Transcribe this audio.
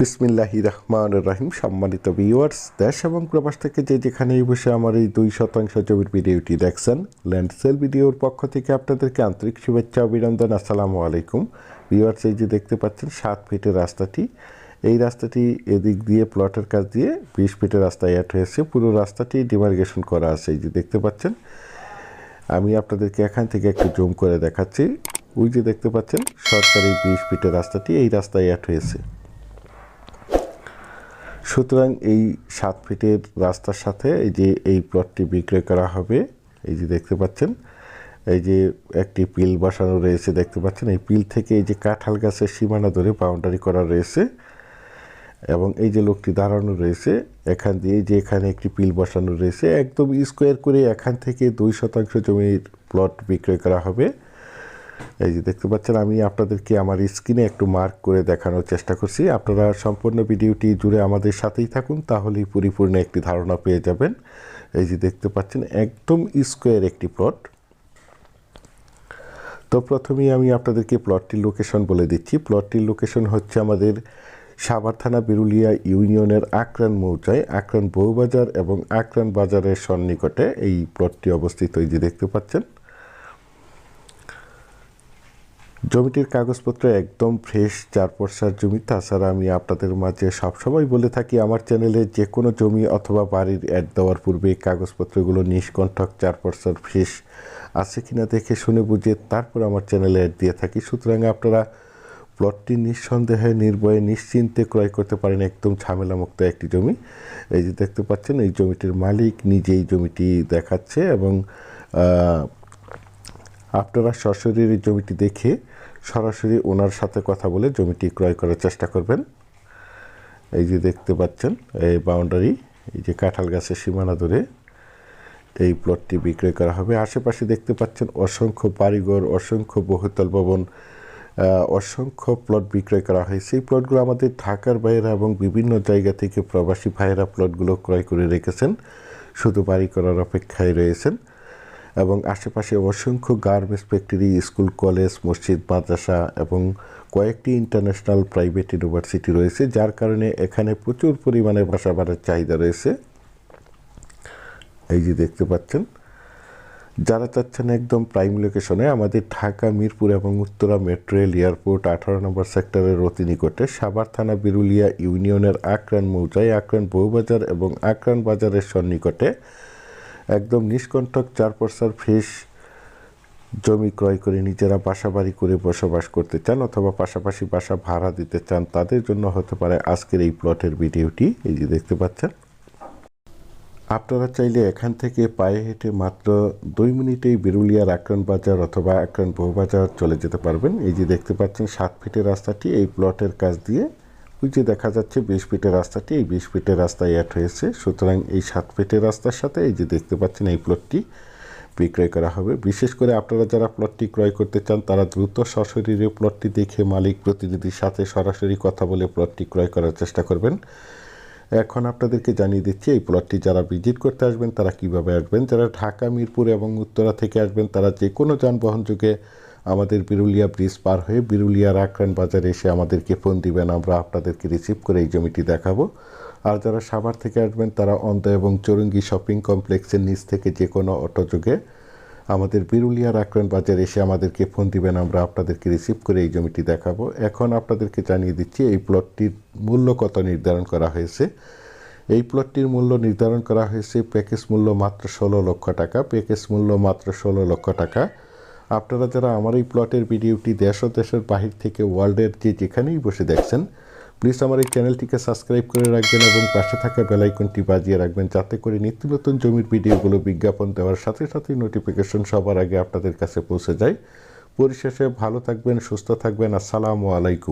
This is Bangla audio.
বিসমিল্লাহি রহমান রাহিম, সম্মানিত ভিউয়ার্স দেশ এবং প্রবাস থেকে যে যেখানেই বসে আমার এই দুই শতাংশ জমির ভিডিওটি দেখছেন ল্যান্ড সেল ভিডিওর পক্ষ থেকে আপনাদেরকে আন্তরিক শুভেচ্ছা অভিনন্দন। আসসালামু আলাইকুম। ভিউয়ার্স এই যে দেখতে পাচ্ছেন, সাত ফিটের রাস্তাটি। এই রাস্তাটি এদিক দিয়ে প্লটের কাজ দিয়ে বিশ ফিটের রাস্তা অ্যাড হয়েছে। পুরো রাস্তাটি ডিমার্গেশন করা আছে, এই যে দেখতে পাচ্ছেন। আমি আপনাদেরকে এখান থেকে একটু জুম করে দেখাচ্ছি। ওই যে দেখতে পাচ্ছেন, সরকারি বিশ ফিটের রাস্তাটি, এই রাস্তায় অ্যাড হয়েছে। সুতরাং এই সাত ফিটের রাস্তার সাথে এই যে এই প্লটটি বিক্রয় করা হবে, এই যে দেখতে পাচ্ছেন, এই যে একটি পিল বসানো রয়েছে দেখতে পাচ্ছেন, এই পিল থেকে এই যে কাঁঠাল গাছের সীমানা ধরে বাউন্ডারি করা রয়েছে এবং এই যে লোকটি দাঁড়ানো রয়েছে, এখান দিয়ে যে এখানে একটি পিল বসানো রয়েছে, একদম স্কোয়ার করে এখান থেকে দুই শতাংশ জমির প্লট বিক্রয় করা হবে। এই যে দেখতে পাচ্ছেন, আমি আপনাদেরকে আমার স্ক্রিনে একটু মার্ক করে দেখানোর চেষ্টা করছি। আপনারা সম্পূর্ণ ভিডিওটি জুড়ে আমাদের সাথেই থাকুন, তাহলেই পরিপূর্ণ একটি ধারণা পেয়ে যাবেন। এই যে দেখতে পাচ্ছেন, একদম স্কোয়ার একটি প্লট তো প্রথমেই আমি আপনাদেরকে প্লটটির লোকেশন বলে দিচ্ছি। প্লটটির লোকেশন হচ্ছে আমাদের সাভার থানা বিরুলিয়া ইউনিয়নের আক্রান মৌজায় আক্রান বউবাজার এবং আক্রান বাজারের সন্নিকটে এই প্লটটি অবস্থিত। এই যে দেখতে পাচ্ছেন জমিটির কাগজপত্র একদম ফ্রেশ চার পর্সার জমি। তাছাড়া আমি আপনাদের মাঝে সবসময় বলে থাকি, আমার চ্যানেলে যে কোনো জমি অথবা বাড়ির অ্যাড দেওয়ার পূর্বে কাগজপত্রগুলো নিষ্কণ্ঠক চার পর্সার ফ্রেশ আছে কিনা দেখে শুনে বুঝে তারপর আমার চ্যানেলে অ্যাড দিয়ে থাকি। সুতরাং আপনারা প্লটটি নিঃসন্দেহে, নির্ভয়ে, নিশ্চিন্তে ক্রয় করতে পারেন একদম ঝামেলামুক্ত একটি জমি। এই যে দেখতে পাচ্ছেন, এই জমিটির মালিক নিজেই জমিটি দেখাচ্ছে এবং আপনারা সশরীরে জমিটি দেখে সরাসরি ওনার সাথে কথা বলে জমিটি ক্রয় করার চেষ্টা করবেন। এই যে দেখতে পাচ্ছেন, এই বাউন্ডারি এই যে কাঁঠাল গাছের সীমানা ধরে এই প্লটটি বিক্রয় করা হবে। আশেপাশে দেখতে পাচ্ছেন অসংখ্য বাড়িঘর, অসংখ্য বহুতল ভবন অসংখ্য প্লট বিক্রয় করা হয় সেই প্লটগুলো আমাদের ঢাকার বাইরে এবং বিভিন্ন জায়গা থেকে প্রবাসী ভাইয়েরা প্লটগুলো ক্রয় করে রেখেছেন। শুধু বাড়ি করার অপেক্ষায় রয়েছেন। এবং আশেপাশে অসংখ্য গার্মেন্টস ফ্যাক্টরি, স্কুল, কলেজ, মসজিদ, মাদ্রাসা এবং কয়েকটি ইন্টারন্যাশনাল প্রাইভেট ইউনিভার্সিটি রয়েছে, যার কারণে এখানে প্রচুর পরিমাণে বাসা বাড়ার চাহিদা রয়েছে। এই যে দেখতে পাচ্ছেন, যারা চাচ্ছেন একদম প্রাইম লোকেশনে, আমাদের ঢাকা, মিরপুর এবং উত্তরা মেট্রো রেল এয়ারপোর্ট, আঠারো নম্বর সেক্টরের অতি নিকটে সাভার থানা, বিরুলিয়া ইউনিয়নের আক্রান মৌজায় আক্রান বউবাজার এবং আক্রান বাজারের সন্নিকটে একদম নিষ্কণ্ঠক চার পর্সার ফ্রেশ জমি ক্রয় করে নিজেরা বাসা বাড়ি করে বসবাস করতে চান অথবা পাশাপাশি বাসা ভাড়া দিতে চান, তাদের জন্য হতে পারে আজকের এই প্লটের ভিডিওটি। এই যে দেখতে পাচ্ছেন। আপনারা চাইলে এখান থেকে পায়ে হেঁটে মাত্র দুই মিনিটেই বিরুলিয়ার আক্রান বাজার অথবা আক্রান বহুবাজার চলে যেতে পারবেন। এই যে দেখতে পাচ্ছেন, সাত ফিটের রাস্তাটি এই প্লটের কাছ দিয়ে ওই যে দেখা যাচ্ছে বিশ ফিটের রাস্তাটি, এই বিশ ফিটের রাস্তায় অ্যাড হয়েছে। সুতরাং এই সাত ফিটের রাস্তার সাথে এই যে দেখতে পাচ্ছেন, এই প্লটটি বিক্রয় করা হবে। বিশেষ করে আপনারা যারা প্লটটি ক্রয় করতে চান, তারা দ্রুত সশরীরে প্লটটি দেখে মালিক প্রতিনিধির সাথে সরাসরি কথা বলে প্লটটি ক্রয় করার চেষ্টা করবেন। এখন আপনাদেরকে জানিয়ে দিচ্ছি, এই প্লটটি যারা ভিজিট করতে আসবেন, তারা কীভাবে আসবেন? যারা ঢাকা, মিরপুর এবং উত্তরা থেকে আসবেন, তারা যে কোনো যানবাহন যুগে আমাদের বিরুলিয়া ব্রিজ পার হয়ে বিরুলিয়ার আক্রান বাজারে এসে আমাদেরকে ফোন দিবেন। আমরা আপনাদেরকে রিসিভ করে এই জমিটি দেখাবো। আর যারা সাভার থেকে আসবেন, তারা অন্ত এবং চরঙ্গি শপিং কমপ্লেক্সের নিচ থেকে যে কোনো অটো যুগে আমাদের বিরুলিয়ার আক্রান বাজারে এসে আমাদেরকে ফোন দিবেন। আমরা আপনাদেরকে রিসিভ করে এই জমিটি দেখাবো। এখন আপনাদেরকে জানিয়ে দিচ্ছি, এই প্লটটির মূল্য কত নির্ধারণ করা হয়েছে? এই প্লটটির মূল্য নির্ধারণ করা হয়েছে প্যাকেজ মূল্য মাত্র ষোলো লক্ষ টাকা। প্যাকেজ মূল্য মাত্র ষোলো লক্ষ টাকা। আপনারা যারা আমার এই প্লটের ভিডিওটি দেশ ও দেশের বাহির থেকে ওয়ার্ল্ডের যে যেখানেই বসে দেখছেন প্লিজ আমার এই চ্যানেলটিকে সাবস্ক্রাইব করে রাখবেন এবং পাশে থাকা বেলাইকনটি বাজিয়ে রাখবেন যাতে করে নিত্য নতুন জমির ভিডিওগুলো বিজ্ঞাপন দেওয়ার সাথে সাথে নোটিফিকেশন সবার আগে আপনাদের কাছে পৌঁছে যায়। পরিশেষে ভালো থাকবেন, সুস্থ থাকবেন। আসসালামু আলাইকুম।